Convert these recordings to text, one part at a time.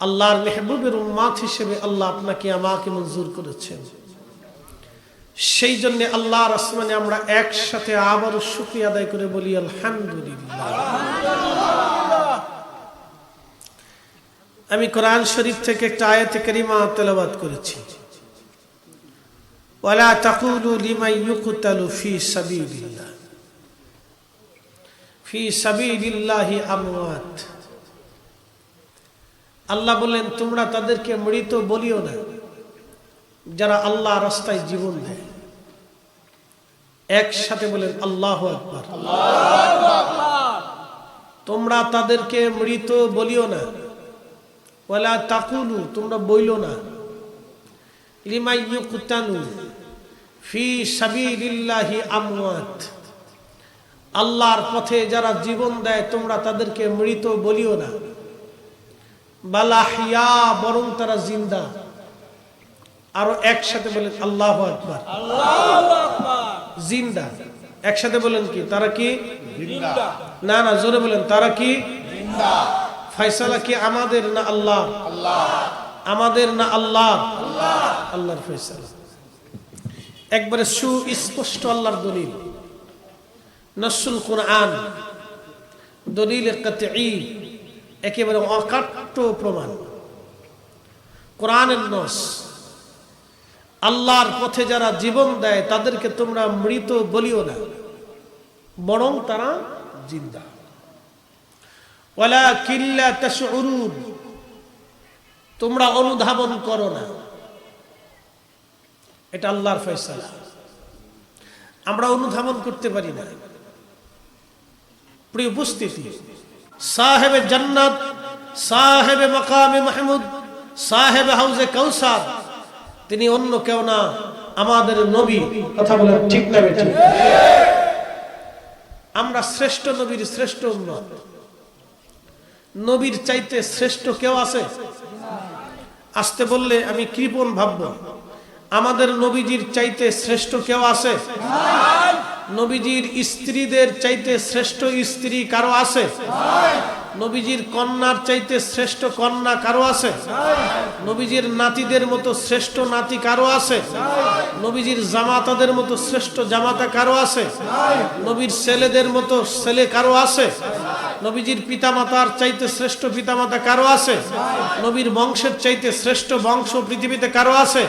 আল্লাহর মেহবুবের উম্মাত হিসেবে আল্লাহ আপনাকে, আমাকে মঞ্জুর করেছেন। সেই জন্য আল্লাহর আসমানে আমরা একসাথে আবারও শুক্রিয়া আদায় করে বলি, আলহামদুলিল্লাহ। আমি কোরআন শরীফ থেকে একটা আয়াতে কারিমা তেলাবাদ করেছি। ওয়ালা তাকুলু ফি ফি সাবিলিল্লাহি আমওয়াত। আল্লাহ বললেন, তোমরা তাদেরকে মৃত বলিও না। যারা আল্লাহ রাস্তায় জীবন দেয়। একসাথে বলেন, আল্লাহ আকবার। তোমরা তাদেরকে মৃত বলিও না। ওয়ালা তাকুলু, তোমরা বইল না। ফি আল্লাহর পথে যারা জীবন দেয়, তোমরা তাদেরকে মৃত বলিও না। বালাহিয়া বরং তারা জিন্দা। আরও একসাথে বলেন আল্লাহ আকবার। জিন্দা। একসাথে বলেন কি তারা কি? না না জোরে বলেন তারা কি? ফয়সালা কি আমাদের না আল্লাহ? আমাদের না আল্লাহ? আল্লাহর ফয়সালা। একবারে সুস্পষ্ট আল্লাহর দলিল। নসুল কোরআন দলিল কাতঈ একেবারে অকাট্য প্রমাণ। কোরআনের নস, আল্লাহর পথে যারা জীবন দেয়, তাদেরকে তোমরা মৃত বলিও না, বরং তারা জিন্দা। ওয়ালা কিল্লা তাশউরুন, তোমরা অনুধাবন করো না। এটা আল্লাহর ফয়সালা। আমরা অনুধাবন করতে পারি না। প্রিয় উপস্থিতি সাহেবে জান্নাত, সাহেবে মকামে মাহমুদ, সাহেবে হাউজে কৌসার তিনি অন্য কেউ না, আমাদের নবী। কথা বলেন ঠিক না আমরা শ্রেষ্ঠ নবীর শ্রেষ্ঠ উন্নত নবীর চাইতে শ্রেষ্ঠ কেউ আছে? আসতে বললে আমি কৃপণ ভাবব। আমাদের নবীজির চাইতে শ্রেষ্ঠ কেউ আছে? নবীজির স্ত্রীদের চাইতে শ্রেষ্ঠ স্ত্রী কারও আছে? নবীজির কন্যার চাইতে শ্রেষ্ঠ কন্যা কারও আছে? নবীজির নাতিদের মতো শ্রেষ্ঠ নাতি কারও আছে? নবীজির জামাতাদের মতো শ্রেষ্ঠ জামাতা কারও আছে? নবীর ছেলেদের মতো ছেলে কারও আছে? নবীজির পিতামাতার চাইতে শ্রেষ্ঠ পিতামাতা কারও আছে? নবীর বংশের চাইতে শ্রেষ্ঠ বংশ পৃথিবীতে কারও আছে?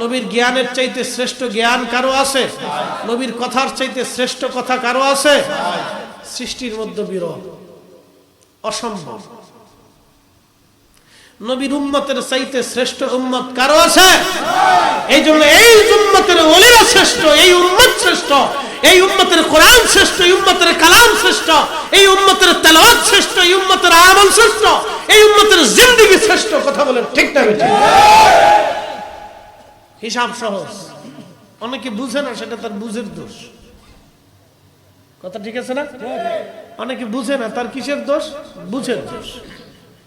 নবীর জ্ঞানের চাইতে শ্রেষ্ঠ জ্ঞান কারও আছে? নবীর কথার চাইতে শ্রেষ্ঠ কথা কারও আছে? সৃষ্টির মধ্যে বিরল অসম্ভব। নবীর উম্মতের চাইতে শ্রেষ্ঠ উম্মত কারও আছে? এই জন্য এই উম্মতের ওলিরা শ্রেষ্ঠ, এই উম্মত শ্রেষ্ঠ, এই উম্মতের কোরআন শ্রেষ্ঠ, এই উম্মতের কালাম শ্রেষ্ঠ, এই উম্মতের তেলাওয়াত শ্রেষ্ঠ, এই উম্মতের আমল শ্রেষ্ঠ, এই উম্মতের জিন্দেগি শ্রেষ্ঠ, কথা বলেন ঠিক না বেঠিক? হিসাব সহজ। অনেকে বুঝে না, সেটা তার বুঝের দোষ। কথা ঠিক আছে না? অনেকে বুঝে না, তার কিসের দোষ? বুঝের দোষ।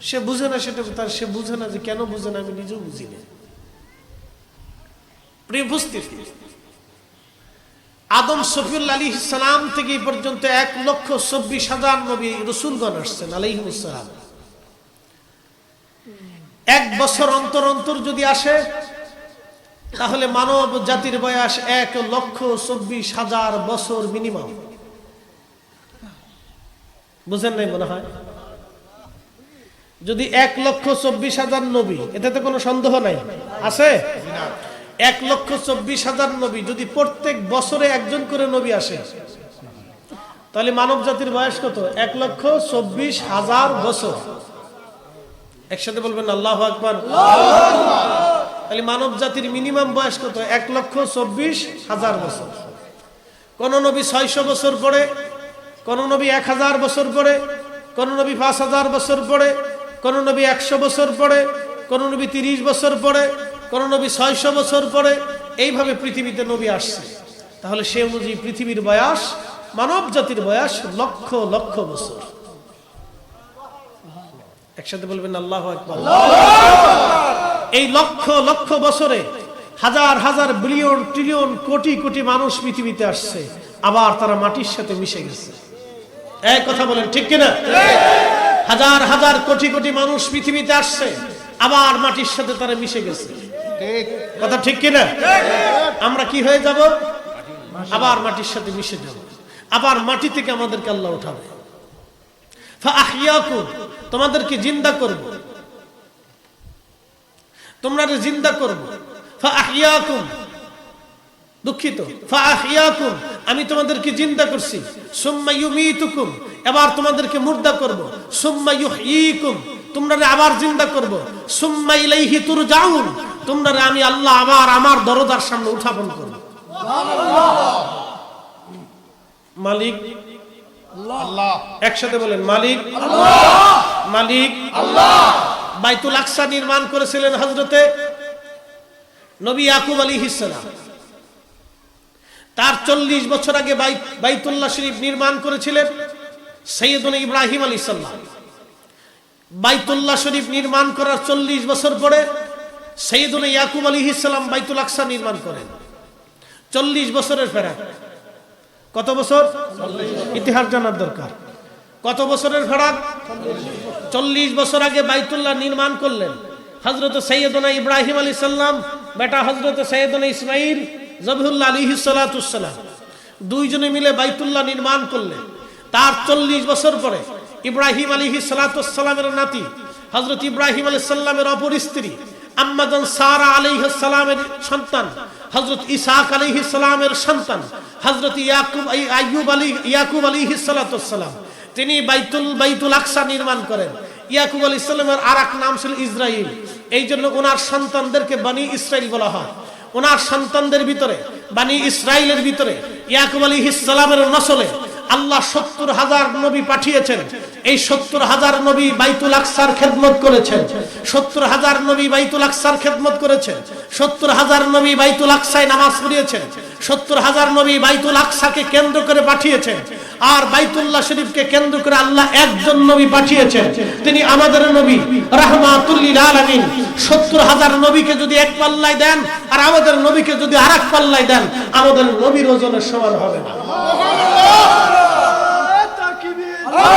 সে বুঝে না, সেটা তার সে বুঝে না যে কেন বুঝে না, আমি নিজেও বুঝি না। আদম সফিউল আলী সালাম থেকে এই পর্যন্ত এক লক্ষ চব্বিশ হাজার নবী রসুলগণ আসছেন আলাইহিমুসালাম এক বছর অন্তর অন্তর যদি আসে, তাহলে মানব জাতির বয়স এক লক্ষ চব্বিশ হাজার বছর মিনিমাম বুঝেন নাই মনে হয়? যদি এক লক্ষ চব্বিশ হাজার নবী, এটাতে কোনো সন্দেহ নাই? আছে? এক লক্ষ চব্বিশ হাজার নবী, যদি প্রত্যেক বছরে একজন করে নবী আসে, তাহলে মানব জাতির বয়স কত? এক লক্ষ চব্বিশ হাজার বছর। একসাথে বলবেন আল্লাহ আকবর। তাহলে মানব জাতির মিনিমাম বয়স কত? এক লক্ষ চব্বিশ হাজার বছর। কোন নবী ছয়শো বছর পরে কোন নবী এক হাজার বছর পরে কোন নবী পাঁচ হাজার বছর পরে কোন নবী একশো বছর পরে, কোনো নবী তিরিশ বছর পরে, কোন নবী ছয়শো বছর পরে, এইভাবে পৃথিবীতে নবী আসছে। তাহলে সে অনুযায়ী পৃথিবীর বয়স মানব জাতির বয়স লক্ষ লক্ষ বছর। একসাথে বলবেন, আল্লাহ এই লক্ষ লক্ষ বছরে হাজার হাজার বিলিয়ন, ট্রিলিয়ন, কোটি কোটি মানুষ পৃথিবীতে আসছে। আবার তারা মাটির সাথে মিশে গেছে। এক কথা বলেন, ঠিক কিনা? হাজার হাজার কোটি কোটি মানুষ পৃথিবীতে আসছে আবার মাটির সাথে তারা মিশে গেছে। কথা ঠিক কিনা? আমরা কি হয়ে যাব? আবার মাটির সাথে মিশে যাব। আবার মাটি থেকে আমাদেরকে আল্লাহ উঠাবে। তোমাদেরকে জিন্দা করব। তোমরা জিন্দা করব। দুঃখিত। আমি তোমাদেরকে জিন্দা করছি। এবার তোমাদেরকে মুর্দা করব। সুম্মা তোমরা আবার জিন্দা করব। সুম্মা ইলাইহি তুরজাউন তোমরা আমি আল্লাহ আবার আমার দরজার সামনে উত্থাপন করব। মালিক। আল্লাহ। একসাথে বলেন মালিক। মালিক। বাইতুল আকসা নির্মাণ করেছিলেন হজরতে নবী ইয়াকুব আলী হিসালাম তার চল্লিশ বছর আগে বাই- বাইতুল্লাহ শরীফ নির্মাণ করেছিলেন সৈয়দুল ইব্রাহিম আলী সাল্লাম বাইতুল্লাহ শরীফ নির্মাণ করার চল্লিশ বছর পরে সৈয়দুল ইয়াকুব আলী ইসলাম বাইতুল আকসা নির্মাণ করেন। চল্লিশ বছরের ফেরাক। কত বছর? ইতিহাস জানার দরকার। কত বছরের ফেরাক? চল্লিশ বছর আগে বাইতুল্লাহ নির্মাণ করলেন। হজরত সৈয়দনা ইব্রাহিম আলী সাল্লাম বেটা হজরত সৈয়দনা ইসমাইল জবিহুল্লাহ আলী দুইজনে মিলে বাইতুল্লাহ নির্মাণ করলে তার চল্লিশ বছর পরে ইব্রাহিম আলী সালাতামের নাতি হজরত ইব্রাহিম আলী সাল্লামের অপর স্ত্রী আম্মাদান সারা আলাইহ সালামের সন্তান হজরত ইসাক আলাইহি সালামের সন্তান হজরত ইয়াকুব আই- আইয়ুব আলী ইয়াকুব আলাইহি সালাতাম তিনি বাইতুল বাইতুল আকসা নির্মাণ করেন। ইয়াকুব আলী ইসলামের আর নাম ছিল ইসরাইল। এই জন্য ওনার সন্তানদেরকে বানি ইসরাইল বলা হয়। ওনার সন্তানদের ভিতরে, বানি ইসরাইলের ভিতরে, ইয়াকুব আলী ইসলামের নসলে আল্লাহ সত্তর হাজার নবী পাঠিয়েছেন। এই সত্তর হাজার নবী বাইতুল আকসার খেদমত করেছেন। সত্তর হাজার নবী বাইতুল আকসার খেদমত করেছেন। সত্তর হাজার নবী বাইতুল আকসায় নামাজ পড়িয়েছেন। সত্তর হাজার নবী বাইতুল আকসাকে কেন্দ্র করে পাঠিয়েছেন। আর বাইতুল্লাহ শরীফকে কেন্দ্র করে আল্লাহ একজন নবী পাঠিয়েছেন। তিনি আমাদের নবী রাহমাতুল্লিল আলামিন। সত্তর হাজার নবীকে যদি এক পাল্লায় দেন আর আমাদের নবীকে যদি আর এক পাল্লায় দেন আমাদের নবীর ওজনের সমান হবে না।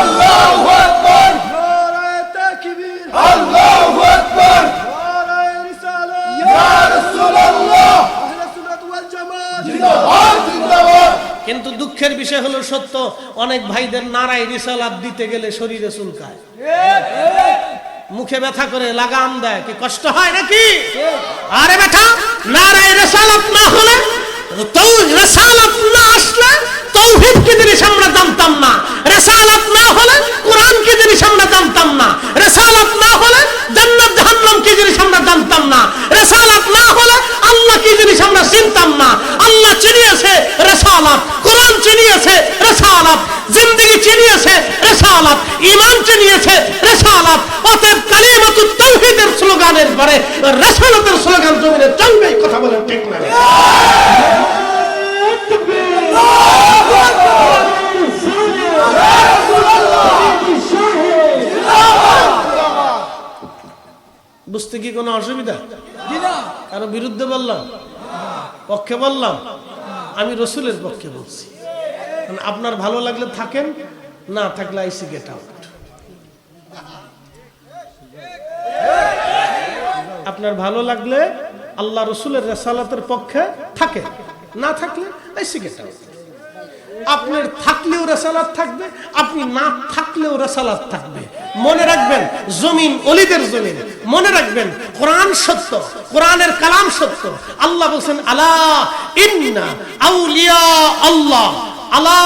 আল্লাহু আকবার। আল্লাহু আকবার। বিষয় হলো সত্য, অনেক ভাইদের নারায় রিসালাত দিতে গেলে শরীরে চুলকায়। মুখে ব্যথা করে লাগাম দেয়, কি কষ্ট হয় নাকি? আরে বেটা, নারায় রেসালাত না হলে, তৌ রেসালাত না আসলে তৌহিদ কি জিনিস আমরা জানতাম না, রেসালাত না হলে কোরআন কি জিনিস আমরা জানতাম না, রেসালাত না হলে জান্নাত জাহান্নাম কি জিনিস আমরা জানতাম না, রেসালাত না হলে আল্লাহ কি জিনিস আমরা চিনতাম না, আল্লাহ চিনিয়েছে রেসালাত, কোরআন চিনিয়েছে রেসালাত জিন্দগি চিনিয়েছে রেসালাত ঈমান চিনিয়েছে রেসালাত অতএব তাওহীদের স্লোগানের পরে রেসালাতের স্লোগান জমিনে চলবে কথা ঠিক না? বুঝতে কি কোনো অসুবিধা? কারও বিরুদ্ধে বললাম, পক্ষে বললাম, আমি রসুলের পক্ষে বলছি। আপনার ভালো লাগলে থাকেন, না থাকলে আইসি গেট আউট আপনার ভালো লাগলে আল্লাহ রসুলের রেসালাতের পক্ষে থাকে, না থাকলে আইসি গেট আউট আপনার থাকলেও রেসালাত থাকবে, আপনি না থাকলেও রেসালাত থাকবে। মনে রাখবেন, জমিন অলিদের জমিন। মনে রাখবেন, কোরআন সত্য, কোরআনের কালাম সত্য। আল্লাহ বলছেন, আলা ইন্না আউলিয়া আল্লাহ। আলা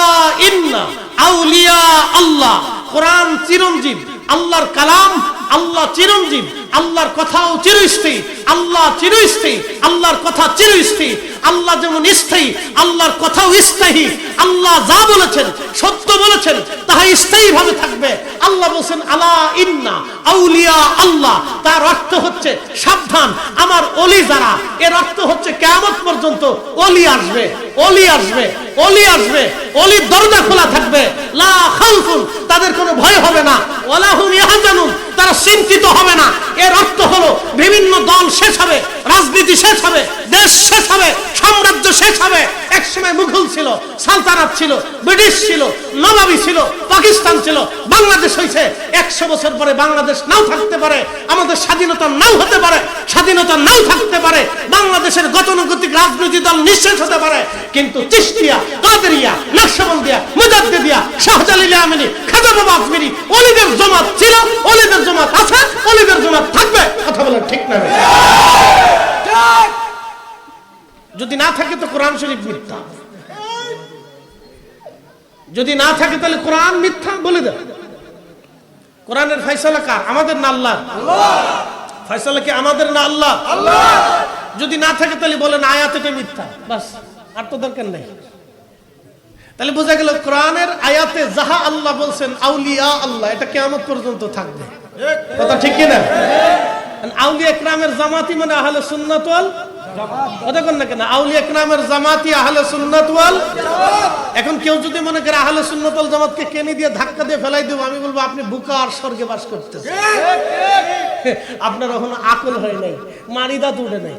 ইন্না আউলিয়া আল্লাহ। কোরআন চিরঞ্জীব, আল্লাহর কালাম, আল্লাহ চিরঞ্জীব, আল্লাহর কথাও চিরস্থায়ী, আল্লাহ চিরস্থায়ী, আল্লাহর কথা চিরস্থায়ী, আল্লাহ যেমন স্থায়ী, আল্লাহর কথাও স্থায়ী, আল্লাহ যা বলেছেন, সত্য বলেছেন, তাহা স্থায়ী ভাবে থাকবে। আল্লাহ বলছেন, আলা ইন্না আউলিয়া আল্লাহ। তার অর্থ হচ্ছে সাবধান। আমার অলি যারা, এর অর্থ হচ্ছে কেমন পর্যন্ত অলি আসবে অলি আসবে অলি আসবে, অলির দরজা খোলা থাকবে। লা তাদের কোনো ভয় হবে না। তারা চিন্তিত হবে না। এর অর্থ হলো বিভিন্ন দল শেষ হবে, রাজনীতি শেষ হবে, দেশ শেষ হবে, সাম্রাজ্য শেষ হবে। এক সময় মুঘল ছিল, সালতানাত ছিল, ব্রিটিশ ছিল, নবাবি ছিল, পাকিস্তান ছিল, বাংলাদেশ হয়েছে। একশো বছর পরে বাংলাদেশ নাও থাকতে পারে, আমাদের স্বাধীনতা নাও হতে পারে, স্বাধীনতা নাও থাকতে পারে, বাংলাদেশের গতানুগতিক রাজনৈতিক দল নিঃশেষ হতে পারে, কিন্তু চিস্তিয়া কাদেরিয়া, নকশবন্দিয়া, মুজাদ্দিদিয়া, শাহজালিল আমিনী খাজা বাবা আজমিরি অলিদের জমাত ছিল, অলিদের জমাত আছে, অলিদের জমাত থাকবে, কথা বলে ঠিক না যদি না থাকে তো কোরআন শরীফ মিথ্যা। যদি না থাকে তাহলে কোরআন মিথ্যা বলে দেয় কোরআনের ফয়সালা কার? আমাদের না আল্লাহ ফয়সালা কি আমাদের না আল্লাহ যদি না থাকে তাহলে বলেন আয়াত এটা মিথ্যা। বাস আর তো দরকার নেই। তাহলে বোঝা গেল কোরআনের আয়াতে যাহা আল্লাহ বলছেন আউলিয়া আল্লাহ এটা কেমন পর্যন্ত থাকবে। কথা ঠিক কিনা? আউলিয়া একরামের জামাতি মানে আহলে সুন্নাত ওয়াল না কেন? একরামের জামাতি আহলে এখন কেউ যদি মনে করে আহলে জামাতকে কেনে দিয়ে ধাক্কা দিয়ে ফেলাই আমি বলব, আপনি বুকা আর স্বর্গে বাস আপনার এখনও আকল হয় নাই মারি দাঁত উঠে নাই,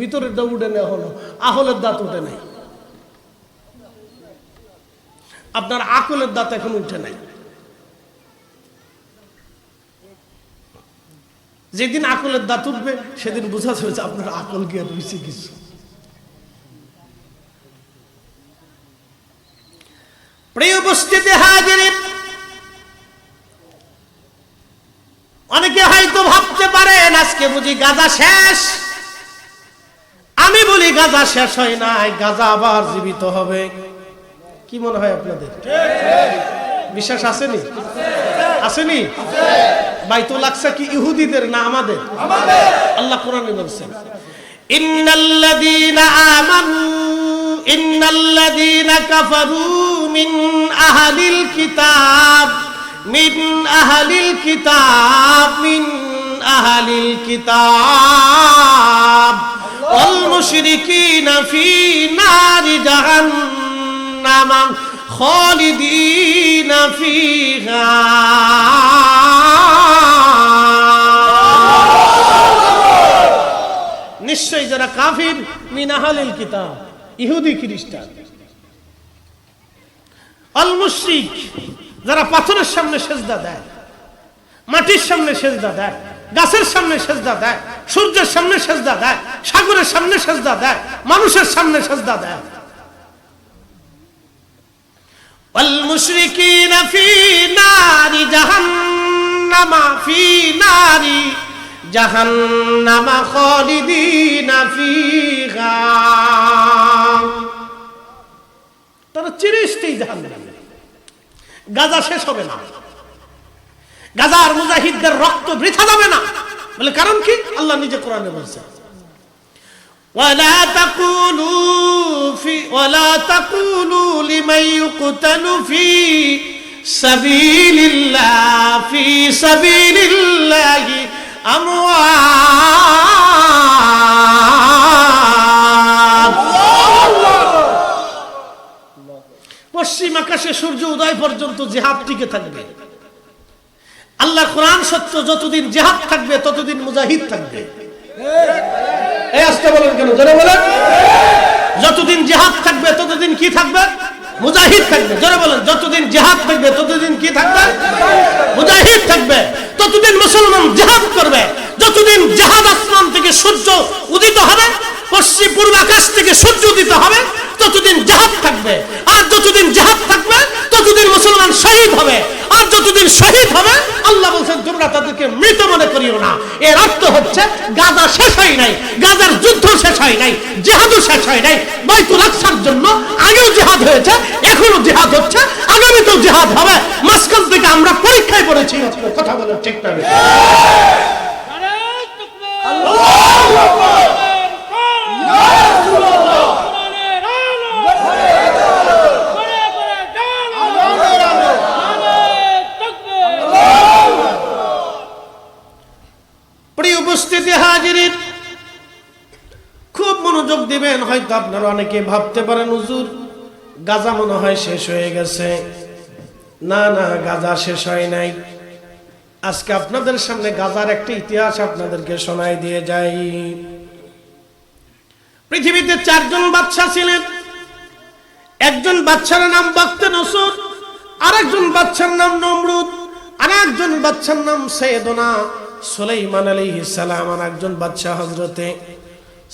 ভিতরের দাঁত উঠে আহলের দাঁত উঠে নাই। আপনার আকলের দাঁত এখন উঠে নাই। যেদিন আকলের দাঁত উঠবে সেদিন বোঝা যাবে যে আপনার আকল গিয়ে রয়েছে কিছু। প্রিয় উপস্থিতি হাজির। অনেকে হয়তো ভাবতে পারেন আজকে বুঝি গাজা শেষ। আমি বলি গাজা শেষ হয় নাই গাজা আবার জীবিত হবে। কি মনে হয় আপনাদের? বিশ্বাস আসেনি? আসেনি? বাইতুল আকসা কি ইহুদিদের না আমাদের? আল্লাহ কোরআনে বলছেন ইন্নাল্লাযীনা আমানু ইন্নাল্লাযীনা কাফারু মিন আহলিল কিতাব মিন আহলিল কিতাব মিন আহলিল কিতাব ওয়াল মুশরিকিনা ফি নারি জাহান্নাম খালিদিনা ফিহা। নিশ্চয়ই যারা কাফির মিনাহালিল কিতাব ইহুদি খ্রিস্টান আল মুশরিক যারা পাথরের সামনে সেজদা দেয় মাটির সামনে সেজদা দেয় গাছের সামনে সেজদা দেয় সূর্যের সামনে সেজদা দেয় সাগরের সামনে সেজদা দেয় মানুষের সামনে সেজদা দেয় والمشركين في نار جهنم في نار جهنم خالدين فيها তারা চিরস্থায়ী জাহান্নামে গাজা শেষ হবে না গাজার মুজাহিদদের রক্ত বৃথা যাবে না বলে কারণ কি আল্লাহ নিজে কোরআনে বলছে ولا تقولوا في ولا تقولوا لمن يقتل في سبيل الله في سبيل الله أموات পশ্চিম আকাশে সূর্য উদয় পর্যন্ত জেহাদ টিকে থাকবে। আল্লাহ কোরআন সত্য যতদিন জেহাদ থাকবে, ততদিন মুজাহিদ থাকবে। এই আসতে বলেন কেন? বলেন। যতদিন জেহাদ থাকবে, ততদিন কি থাকবে? মুজাহিদ থাকবে। জোরে বলেন, যতদিন জেহাদ থাকবে, ততদিন কি থাকবে? মুজাহিদ থাকবে। ততদিন মুসলমান জেহাদ করবে। যতদিন জেহাদ আসমান থেকে সূর্য উদিত হবে, পশ্চিম পূর্ব আকাশ থেকে সূর্য উদিত হবে ততদিন জেহাদ থাকবে, আর যতদিন জেহাদ থাকবে, ততদিন মুসলমান শহীদ হবে। আর যতদিন শহীদ হবে, আল্লাহ বলছেন, তোমরা তাদেরকে মৃত মনে করিও না। এর অর্থ হচ্ছে, গাজা শেষ হয় নাই, গাজার যুদ্ধ শেষ হয় নাই, জেহাদও শেষ হয় নাই। বাইতুল আকসার জন্য আগেও জেহাদ হয়েছে এখনও জেহাদ হচ্ছে, আগামীতেও জেহাদ হবে। মাঝখান থেকে আমরা পরীক্ষায় পড়েছি কথা বলেন ঠিক প্রিয় উপস্থিতি হাজির খুব মনোযোগ দিবেন হয়তো আপনারা অনেকে ভাবতে পারেন, হুজুর, গাজা মনে হয় শেষ হয়ে গেছে। না না, গাজা শেষ হয় নাই। আজকে আপনাদের সামনে গাজার একটা ইতিহাস আপনাদেরকে শোনাই দিয়ে যাই। পৃথিবীতে চারজন বাদশা ছিলেন। একজন বাচ্চার নাম বক্তে নসর, আরেকজন বাচ্চার নাম নমরুদ আর একজন বাচ্চার নাম সৈয়দনা সুলাইমান আলাইহিস সালাম আর একজন বাচ্চা হজরতে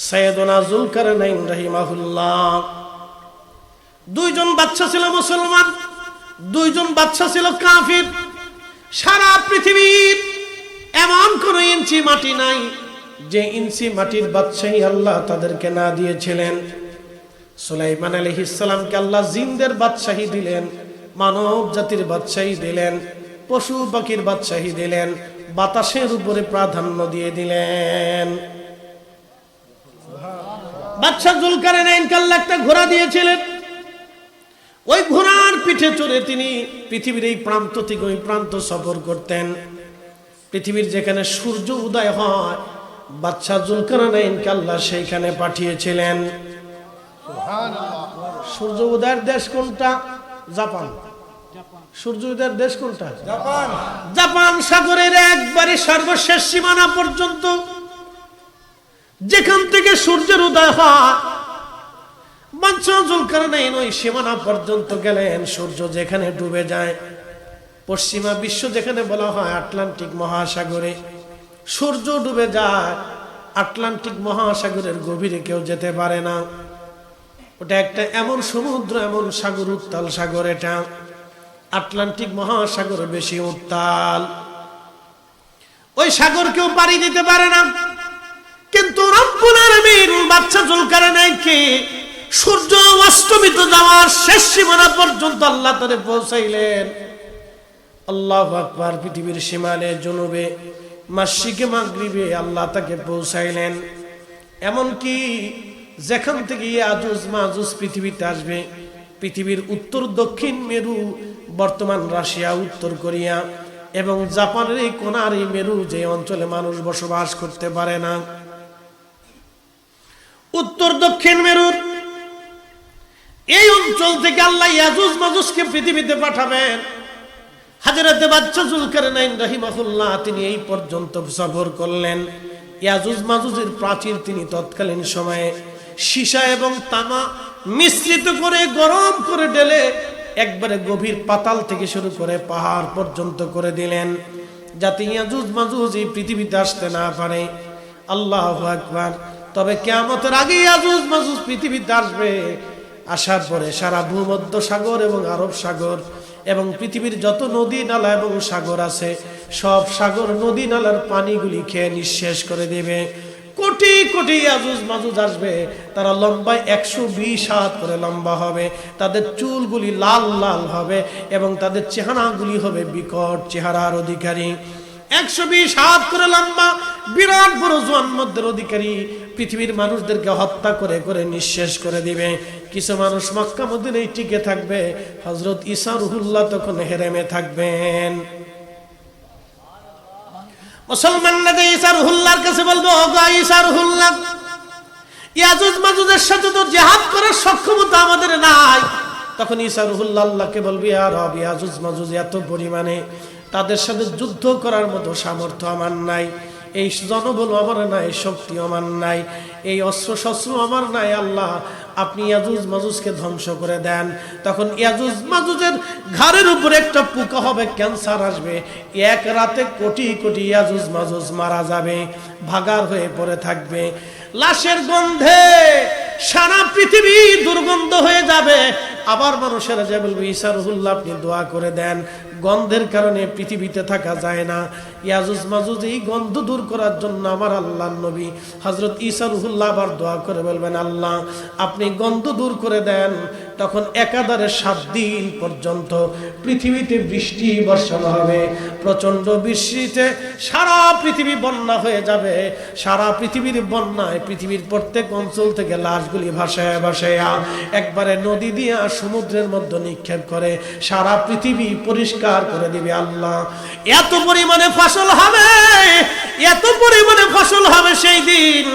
সৈয়দনা জুলকারনাইন রাহিমাহুল্লাহ। দুইজন বাচ্চা ছিল মুসলমান, দুইজন বাচ্চা ছিল কাফির। সারা পৃথিবীর এমন কোন ইঞ্চি মাটি নাই যে ইঞ্চি মাটির বাদশাহী আল্লাহ তাদেরকে না দিয়েছিলেন। সুলাইমান আলহিসামকে আল্লাহ জিনদের বাদশাহী দিলেন, মানব জাতির বাদশাহী দিলেন, পশু পাখির বাদশাহী দিলেন, বাতাসের উপরে প্রাধান্য দিয়ে দিলেন। বাদশাহ জুলকারেন আল্লাহ একটা ঘোড়া দিয়েছিলেন। ওই ঘোড়ার পিঠে চড়ে তিনি পৃথিবীর এই প্রান্ত থেকে ওই প্রান্ত সফর করতেন। পৃথিবীর যেখানে সূর্য উদয় হয় বাদশাহ জুলকারনাইনকে আল্লাহ সেইখানে পাঠিয়েছিলেন। সূর্য উদয়ের দেশ কোনটা? জাপান। সূর্য উদয়ের দেশ কোনটা? জাপান। জাপান সাগরের একবারে সর্বশেষ সীমানা পর্যন্ত যেখান থেকে সূর্যের উদয় হয় সীমানা পর্যন্ত সূর্য যেখানে ডুবে যায়। পশ্চিমা বিশ্ব যেখানে বলা হয় আটলান্টিক মহাসাগরে। সূর্য ডুবে যায়, আটলান্টিক মহাসাগরের গভীরে কেউ যেতে পারে না। ওটা একটা এমন সমুদ্র, এমন সাগর, উত্তাল সাগর এটা। আটলান্টিক মহাসাগর বেশি উত্তাল। ওই সাগর কেউ পাড়ি দিতে পারে না। কিন্তু সূর্য অস্তমিত যাওয়ার শেষ সীমানা পর্যন্ত আল্লাহ পৌঁছাইলেন। আল্লাহ পৃথিবীর সীমানে জনুবে মাসিকে মাগরিবে আল্লাহ তাকে পৌঁছাইলেন। এমনকি যেখান থেকে আজুজ মাজুজ পৃথিবীতে আসবে, পৃথিবীর উত্তর, দক্ষিণ, মেরু, বর্তমান রাশিয়া, উত্তর কোরিয়া এবং জাপানের এই কোনার এই মেরু যে অঞ্চলে মানুষ বসবাস করতে পারে না। উত্তর দক্ষিণ মেরুর। এই অঞ্চল থেকে আল্লাহ ইয়াজুজ মাজুজকে পৃথিবীতে পাঠাবেন। হাজরাতে বাচ্চা জুলকারনাইন রাহিমাহুল্লাহ তিনি এই পর্যন্ত সফর করলেন। ইয়াজুজ মাজুজের প্রাচীর তিনি তৎকালীন সময়ে সীসা এবং তামা মিশ্রিত করে, গরম করে ঢেলে একবারে গভীর পাতাল থেকে শুরু করে পাহাড় পর্যন্ত করে দিলেন, যাতে ইয়াজুজ মাজুজ এই পৃথিবীতে আসতে না পারে। আল্লাহ আকবার। তবে কেয়ামতের আগে ইয়াজুজ মাজুজ পৃথিবীতে আসবে। আসার পরে সারা ভূমধ্য সাগর এবং আরব সাগর এবং পৃথিবীর যত নদী নালা এবং সাগর আছে, সব সাগর নদী নালার পানিগুলি খেয়ে নিঃশেষ করে দেবে। কোটি কোটি আজুজ মাজুজ আসবে। তারা লম্বায় একশো বিশ হাত করে লম্বা হবে। তাদের চুলগুলি লাল লাল হবে এবং তাদের চেহারাগুলি হবে বিকট চেহারার অধিকারী। একশো বিশ হাত করে লম্বা, বিরাট বড় জন্মদের অধিকারী। পৃথিবীর মানুষদেরকে হত্যা করে করে নিঃশেষ করে দিবে। কিছু মানুষ মক্কা মদিনায় টিকে থাকবে হজরত ঈসা রুহুল্লাহ তখন হেরেমে থাকবেন। ঈসা রুহুল্লাহর কাছে বলব ঈসা রুহুল্লাহ, ইয়াজুজ মাজুজের সাথে তো জেহাদ করার সক্ষমতা আমাদের নাই। তখন ঈসা রুহুল্লাহ বলবি আর রব, ইয়াজুজ মাজুজ এত পরিমাণে তাদের সাথে যুদ্ধ করার মতো সামর্থ্য আমার নাই। এই জনবল আমার নাই শক্তি আমার নাই, এই অস্ত্র শস্ত্র আমার নাই, আল্লাহ, আপনি ইয়াজুজ মাজুজকে ধ্বংস করে দেন। তখন ইয়াজুজ মাজুজের ঘাড়ের উপরে একটা পোকা হবে, ক্যান্সার আসবে। এক রাতে কোটি কোটি ইয়াজুজ মাজুজ মারা যাবে, ভাগার হয়ে পড়ে থাকবে। লাশের গন্ধে সারা পৃথিবী দুর্গন্ধ হয়ে যাবে। আবার মানুষেরা যে বলবে ইসারুল্লাহ আপনি দোয়া করে দেন। গন্ধের কারণে পৃথিবীতে থাকা যায় না। ইয়াজুজ মাজুজ এই গন্ধ দূর করার জন্য আমার আল্লাহ নবী হজরত ইসারুহুল্লাহ আবার দোয়া করে বলবেন, আল্লাহ, আপনি গন্ধ দূর করে দেন তখন একাধারে সাত দিন পর্যন্ত পৃথিবীতে বৃষ্টি বর্ষণ হবে। প্রচণ্ড বৃষ্টিতে সারা পৃথিবী বন্যা হয়ে যাবে। সারা পৃথিবীর বন্যায় পৃথিবীর প্রত্যেক অঞ্চল থেকে লাশগুলি ভাসায় ভাসায় একবারে নদী দিয়ে সমুদ্রের মধ্যে নিক্ষেপ করে সারা পৃথিবী পরিষ্কার করে দিবে আল্লাহ। এত পরিমাণে ফসল হবে, এত পরিমাণে ফসল হবে সেই দিন।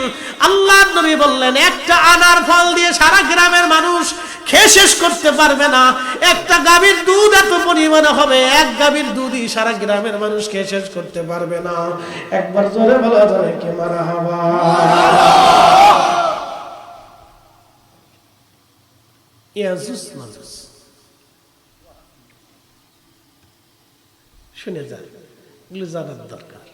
আল্লাহ নবী বললেন, একটা আনার ফল দিয়ে সারা গ্রামের মানুষ খেয়ে শেষ করতে পারবে না। একটা গাভীর দুধ এত পরিমাণে হবে, এক গাভীর দুধই সারা গ্রামের মানুষ খেয়ে শেষ করতে পারবে না। একবার জোরে বলা যাবে কে মারা হাওয়া শুনে যান এগুলো জানার দরকার।